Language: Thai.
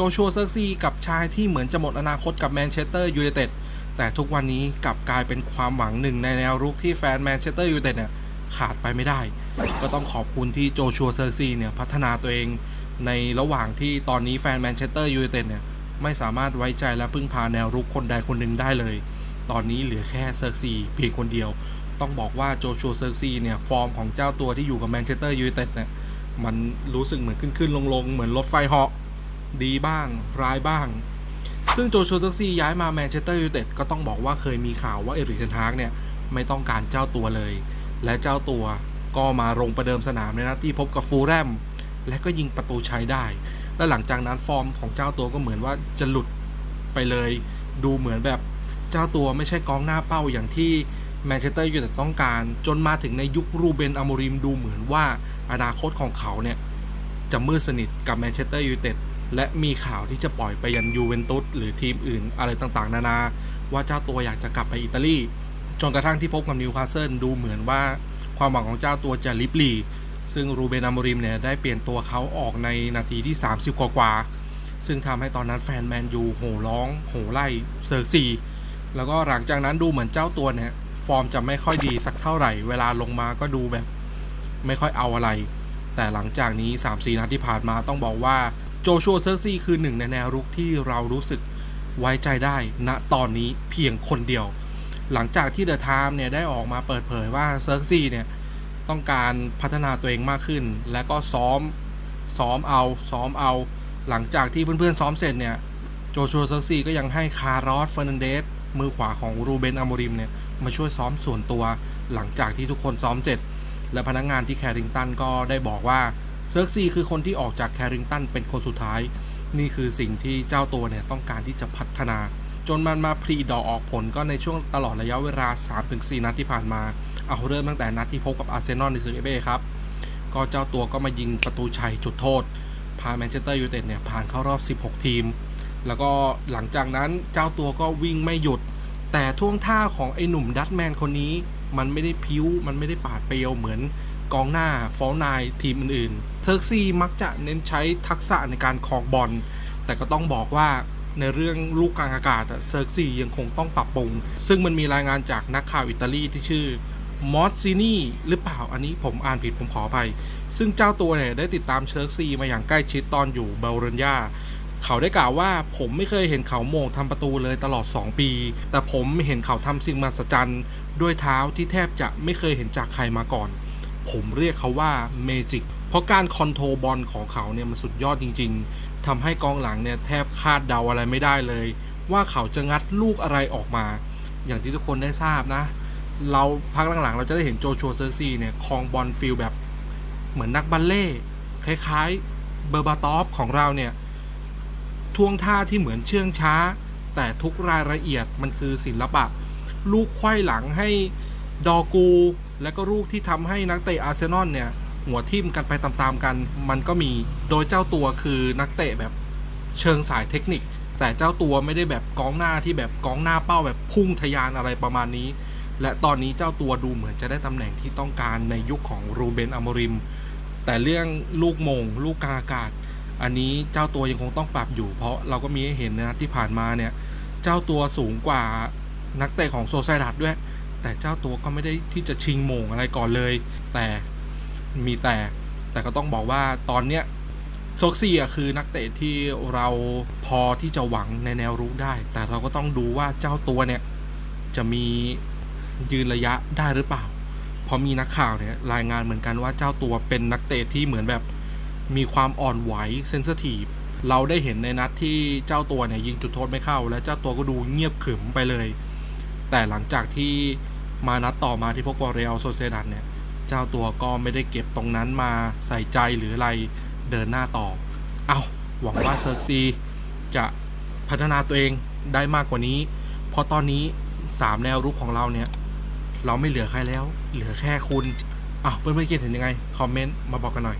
โจชัวเซอร์ซีกับชายที่เหมือนจะหมดอนาคตกับแมนเชสเตอร์ยูไนเต็ดแต่ทุกวันนี้กลับกลายเป็นความหวังหนึ่งในแนวรุกที่แฟนแมนเชสเตอร์ยูไนเต็ดเนี่ยขาดไปไม่ได้ ก็ต้องขอบคุณที่โจชัวเซอร์ซีเนี่ยพัฒนาตัวเองในระหว่างที่ตอนนี้แฟนแมนเชสเตอร์ยูไนเต็ดเนี่ยไม่สามารถไว้ใจและพึ่งพาแนวรุกคนใดคนหนึ่งได้เลย ตอนนี้เหลือแค่เซอร์ซีเพียงคนเดียว ต้องบอกว่าโจชัวเซอร์ซีเนี่ยฟอร์มของเจ้าตัวที่อยู่กับแมนเชสเตอร์ยูไนเต็ดเนี่ยมันรู้สึกเหมือนขึ้นขึ้นลงลงเหมือนรถไฟเหาะ ดีบ้าง ร้ายบ้าง ซึ่งโจชัวเซอร์ซีย้ายมาแมนเชสเตอร์ยูไนเต็ดก็ต้องบอกว่าเคยมีข่าวว่าเอริกเทนฮากเนี่ย ไม่ต้องการเจ้าตัวเลย และเจ้าตัวก็มาลงประเดิมสนามในนัดที่พบกับฟูลแรม และก็ยิงประตูชัยได้ และหลังจากนั้นฟอร์มของเจ้าตัวก็เหมือนว่าจะหลุดไปเลย ดูเหมือนแบบเจ้าตัวไม่ใช่กองหน้าเป้าอย่างที่แมนเชสเตอร์ยูไนเต็ดต้องการ จนมาถึงในยุครูเบนอโมริมดูเหมือนว่าอนาคตของเขาเนี่ยจะมืดสนิทกับแมนเชสเตอร์ยูไนเต็ด และมีข่าวที่จะปล่อยไปยันยูเวนตุสหรือทีมอื่นอะไรต่างๆ นานา ว่าเจ้าตัวอยากจะกลับไปอิตาลีจนกระทั่งที่พบกับนิวคาสเซิลดูเหมือนว่าความหวังของเจ้าตัวจะลิบลีซึ่งรูเบนอโมริมเนี่ยได้เปลี่ยนตัวเขาออกในนาทีที่ 30 กว่าๆซึ่งทำให้ตอนนั้นแฟนแมนยูโห่ร้อง โห่ไล่เซอร์ซีแล้วก็หลังจากนั้นดูเหมือนเจ้าตัวเนี่ย ฟอร์มจะไม่ค่อยดีสักเท่าไหร่ เวลาลงมาก็ดูแบบ ไม่ค่อยเอาอะไร แต่หลังจากนี้ 3-4 นัดที่ผ่านมาต้องบอกว่า จชัวเซอร์ซีคือหนึ่งในแนวรุกที่เรารู้สึกไว้ใจได้ณตอนนี้เพียงคนเดียว หลังจากที่เดอะไทม์เนี่ยได้ออกมาเปิดเผยว่าเซอร์ซีเนี่ยต้องการพัฒนาตัวเองมากขึ้น และก็ซ้อมซ้อมเอาซ้อมเอา หลังจากที่เพื่อนๆซ้อมเสร็จเนี่ยโจชัวเซอร์ซีก็ยังให้คาร์ลอสเฟอร์นันเดสมือขวาของรูเบนอโมริมเนี่ยมาช่วยซ้อมส่วนตัวหลังจากที่ทุกคนซ้อมเสร็จ และพนักงานที่แคริงตันก็ได้บอกว่า เซิร์กซีคือคนที่ออกจากแคริงตันเป็นคนสุดท้าย นี่คือสิ่งที่เจ้าตัวเนี่ยต้องการที่จะพัฒนา จนมันมาพรีดอออกผลก็ในช่วงตลอดระยะเวลา 3-4 นัดที่ผ่านมา เอาเริ่มตั้งแต่นัดที่พบกับอาร์เซนอลในศึกเอเบครับ ก็เจ้าตัวก็มายิงประตูชัยจุดโทษ พาแมนเชสเตอร์ยูไนเต็ดเนี่ยผ่านเข้ารอบ 16 ทีม แล้วก็หลังจากนั้นเจ้าตัวก็วิ่งไม่หยุด แต่ท่วงท่าของไอ้หนุ่มดัตแมนคนนี้ มันไม่ได้พิ้ว มันไม่ได้ปาดเปรียวเหมือนกองหน้าฟอลนายทีมอื่นๆเซิร์ซีมักจะเน้นใช้ทักษะในการคองบอล แต่ก็ต้องบอกว่าในเรื่องลูกกลางอากาศอะเซิร์ซียังคงต้องปรับปรุง ซึ่งมันมีรายงานจากนักข่าวอิตาลีที่ชื่อมอสซินีหรือเปล่าอันนี้ผมอ่านผิดผมขออภัย ซึ่งเจ้าตัวเนี่ยได้ติดตามเซิร์ซีมาอย่างใกล้ชิดตอนอยู่เบลเรนยา เขาได้กล่าวว่าผมไม่เคยเห็นเขาโมงทำประตูเลยตลอด 2 ปี แต่ผมเห็นเขาทำสิ่งมหัศจรรย์ด้วยเท้าที่แทบจะไม่เคยเห็นจากใครมาก่อน ผมเรียกเขาว่าเมจิกเพราะการคอนโทรบอลของเขาเนี่ยมันสุดยอดจริง ๆทำให้กองหลังเนี่ยแทบคาดเดาอะไรไม่ได้เลย ว่าเขาจะงัดลูกอะไรออกมา อย่างที่ทุกคนได้ทราบนะ เราพักหลังๆ เราจะได้เห็นโจชัวเซอร์ซีเนี่ยครองบอลฟิลแบบ เหมือนนักบัลเล่คล้ายๆเบอร์บาตอฟของเราเนี่ย ท่วงท่าที่เหมือนเชื่องช้า แต่ทุกรายละเอียดมันคือศิลปะ ลูกไขว้หลังให้ดอกู และก็ลูกที่ทำให้นักเตะอาร์เซนอลเนี่ย หัวทิ่มกันไปตามๆกัน มันก็มีโดยเจ้าตัวคือนักเตะแบบเชิงสายเทคนิค แต่เจ้าตัวไม่ได้แบบกองหน้าที่แบบกองหน้าเป้าแบบพุ่งทะยานอะไรประมาณนี้ และตอนนี้เจ้าตัวดูเหมือนจะได้ตำแหน่งที่ต้องการในยุคของรูเบนอมริม แต่เรื่องลูกมง ลูกกาอากาศ อันนี้เจ้าตัวยังคงต้องปรับอยู่ เพราะเราก็มีให้เห็นนะที่ผ่านมาเนี่ย เจ้าตัวสูงกว่านักเตะของโซไซดัตด้วย แต่เจ้าตัวก็ไม่ได้ที่จะชิงโมงอะไรก่อนเลย แต่มีแต่แต่ก็ต้องบอกว่าตอนเนี้ยโซกซี่ะคือนักเตะที่เราพอที่จะหวังในแนวรุกได้ แต่เราก็ต้องดูว่าเจ้าตัวเนี่ยจะมียืนระยะได้หรือเปล่า เพราะมีนักข่าวเนี่ยรายงานเหมือนกันว่าเจ้าตัวเป็นนักเตะที่เหมือนแบบ มีความอ่อนไหวเซนซิทีฟเราได้เห็นในนัดที่เจ้าตัวเนี่ยยิงจุดโทษไม่เข้า และเจ้าตัวก็ดูเงียบขึมไปเลย แต่หลังจากที่มานัดต่อมาที่พบกับเรลโซเซดันเนี่ย เจ้าตัวก็ไม่ได้เก็บตรงนั้นมาใส่ใจหรืออะไรเดินหน้าต่อ เอาหวังว่าเซิร์ซีจะพัฒนาตัวเองได้มากกว่านี้ เพราะตอนนี้ 3 แนวรุกของเราเนี่ย เราไม่เหลือใครแล้ว เหลือแค่คุณอ้าวเพื่อนๆคิดเห็นยังไง คอมเมนต์มาบอกกันหน่อย